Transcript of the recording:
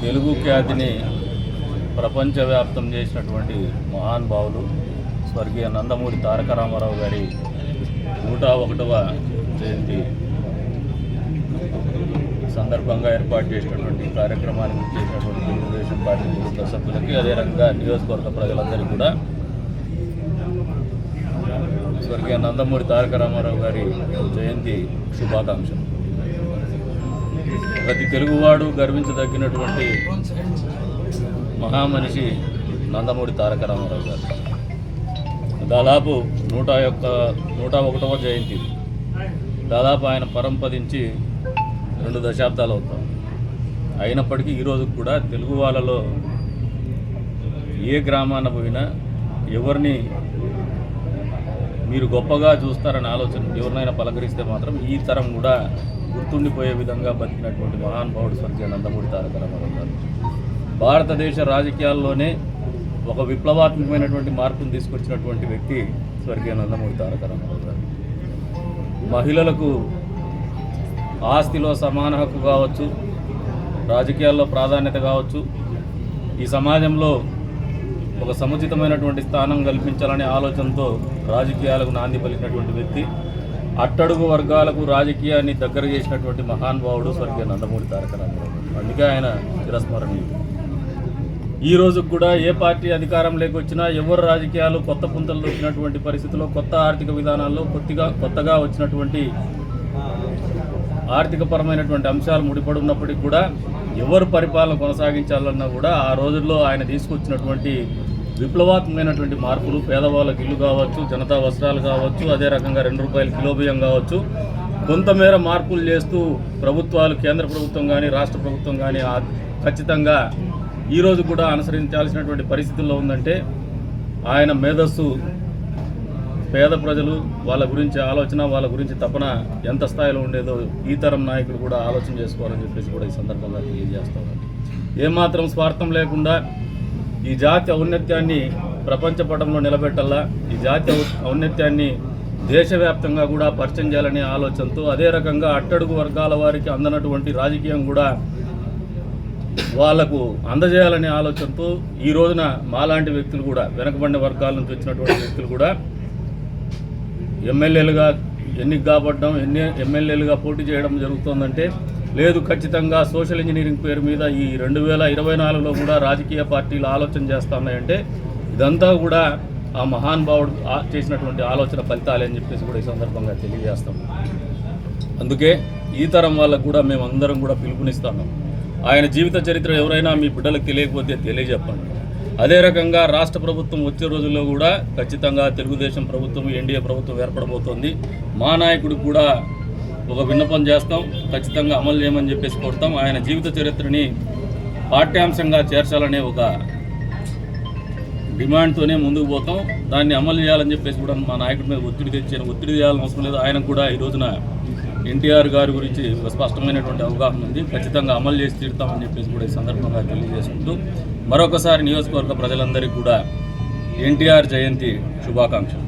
తెలుగు ఖ్యాతిని ప్రపంచవ్యాప్తం చేసినటువంటి మహానుభావులు స్వర్గీయ నందమూరి తారక రామారావు గారి నూట ఒకటవ జయంతి సందర్భంగా ఏర్పాటు చేసినటువంటి కార్యక్రమానికి చేసినటువంటి తెలుగుదేశం పార్టీ కుటుంబ సభ్యులకి అదే రకంగా నియోజకవర్గ ప్రజలందరికీ కూడా స్వర్గీయ నందమూరి తారక రామారావు గారి జయంతి శుభాకాంక్షలు. ప్రతి తెలుగువాడు గర్వించదగినటువంటి మహామనిషి నందమూరి తారక రామారావు గారు. దాదాపు నూట యొక్క నూట ఒకటవ జయంతి. దాదాపు ఆయన పరంపదించి రెండు దశాబ్దాలు అవుతాం. అయినప్పటికీ ఈరోజు కూడా తెలుగు వాళ్ళలో ఏ గ్రామాన పోయినా ఎవరిని మీరు గొప్పగా చూస్తారని ఆలోచన ఎవరినైనా పలకరిస్తే మాత్రం ఈ తరం కూడా గుర్తుండిపోయే విధంగా బతికినటువంటి మహానుభావుడు స్వర్గీయ నందమూరి తారక రామారావు గారు. భారతదేశ రాజకీయాల్లోనే ఒక విప్లవాత్మకమైనటువంటి మార్పును తీసుకొచ్చినటువంటి వ్యక్తి స్వర్గీయ నందమూరి తారక రామారావు గారు. మహిళలకు ఆస్తిలో సమాన హక్కు కావచ్చు రాజకీయాల్లో ప్రాధాన్యత కావచ్చు ఈ సమాజంలో ఒక సముచితమైనటువంటి స్థానం కల్పించాలనే ఆలోచనతో రాజకీయాలకు నాంది పలికినటువంటి వ్యక్తి అట్టడుగు వర్గాలకు రాజకీయాన్ని దగ్గర చేసినటువంటి మహానుభావుడు స్వర్గీయ నందమూరి తారక రామారావు అందుకే ఆయన చిరస్మరణీయుడు. ఈ రోజు కూడా ఏ పార్టీ అధికారంలోకి వచ్చినా ఎవరు రాజకీయాలు కొత్త పుంతలు వచ్చినటువంటి పరిస్థితుల్లో కొత్త ఆర్థిక విధానాల్లో కొద్దిగా కొత్తగా వచ్చినటువంటి ఆర్థిక పరమైనటువంటి అంశాలు ముడిపడి ఉన్నప్పటికీ కూడా ఎవరు పరిపాలన కొనసాగించాలన్నా కూడా ఆ రోజుల్లో ఆయన తీసుకొచ్చినటువంటి విప్లవాత్మకమైనటువంటి మార్పులు పేదవాళ్ళకి ఇల్లు కావచ్చు జనతా వస్త్రాలు కావచ్చు అదే రకంగా రెండు రూపాయల కిలో బియ్యం కావచ్చు. కొంతమేర మార్పులు చేస్తూ ప్రభుత్వాలు కేంద్ర ప్రభుత్వం కానీ రాష్ట్ర ప్రభుత్వం కానీ ఖచ్చితంగా ఈరోజు కూడా అనుసరించాల్సినటువంటి పరిస్థితుల్లో ఉందంటే ఆయన మేధస్సు పేద ప్రజలు వాళ్ళ గురించి ఆలోచన వాళ్ళ గురించి తపన ఎంత స్థాయిలో ఉండేదో ఈ తరం నాయకులు కూడా ఆలోచన చేసుకోవాలని చెప్పేసి కూడా ఈ సందర్భంగా తెలియజేస్తాను ఏమాత్రం స్వార్థం లేకుండా ఈ జాతి ఔన్నత్యాన్ని ప్రపంచ పటంలో నిలబెట్టాలా ఈ జాతి ఔన్నత్యాన్ని దేశవ్యాప్తంగా కూడా పరిచయం చేయాలనే ఆలోచనతో అదే రకంగా అట్టడుగు వర్గాల వారికి అందనటువంటి రాజకీయం కూడా వాళ్ళకు అందజేయాలనే ఆలోచనతో ఈ రోజున మాలాంటి వ్యక్తులు కూడా వెనకబడిన వర్గాల నుంచి వచ్చినటువంటి వ్యక్తులు కూడా ఎమ్మెల్యేలుగా ఎన్నిక కాబడ్డం ఎన్ని ఎమ్మెల్యేలుగా పోటీ చేయడం జరుగుతుందంటే లేదు ఖచ్చితంగా సోషల్ ఇంజనీరింగ్ పేరు మీద ఈ రెండు వేల ఇరవై నాలుగులో కూడా రాజకీయ పార్టీలు ఆలోచన చేస్తున్నాయంటే ఇదంతా కూడా ఆ మహానుభావుడు ఆ- చేసినటువంటి ఆలోచన ఫలితాలే అని చెప్పేసి కూడా ఈ సందర్భంగా తెలియజేస్తాం. అందుకే ఈ తరం వాళ్ళకు కూడా మేము అందరం కూడా పిలుపునిస్తున్నాం ఆయన జీవిత చరిత్ర ఎవరైనా మీ బిడ్డలకు తెలియకపోతే తెలియజెప్పండి. అదే రకంగా రాష్ట్ర ప్రభుత్వం వచ్చే రోజుల్లో కూడా ఖచ్చితంగా తెలుగుదేశం ప్రభుత్వం ఎన్డీఏ ప్రభుత్వం ఏర్పడబోతోంది. మా నాయకుడు కూడా ఒక విన్నపం చేస్తాం ఖచ్చితంగా అమలు చేయమని చెప్పేసి కోరుతాం. ఆయన జీవిత చరిత్రని పాఠ్యాంశంగా చేర్చాలనే ఒక డిమాండ్తోనే ముందుకు పోతాం. దాన్ని అమలు చేయాలని చెప్పేసి కూడా మా నాయకుడి మీద ఒత్తిడి తెచ్చాను ఒత్తిడి చేయాలని అవసరం లేదు. ఆయన కూడా ఈ రోజున ఎన్టీఆర్ గారి గురించి ఒక స్పష్టమైనటువంటి అవగాహన ఉంది. ఖచ్చితంగా అమలు చేసి తీరుతామని చెప్పేసి కూడా ఈ సందర్భంగా తెలియజేసుకుంటూ మరొకసారి నియోజకవర్గ ప్రజలందరికీ కూడా ఎన్టీఆర్ జయంతి శుభాకాంక్షలు.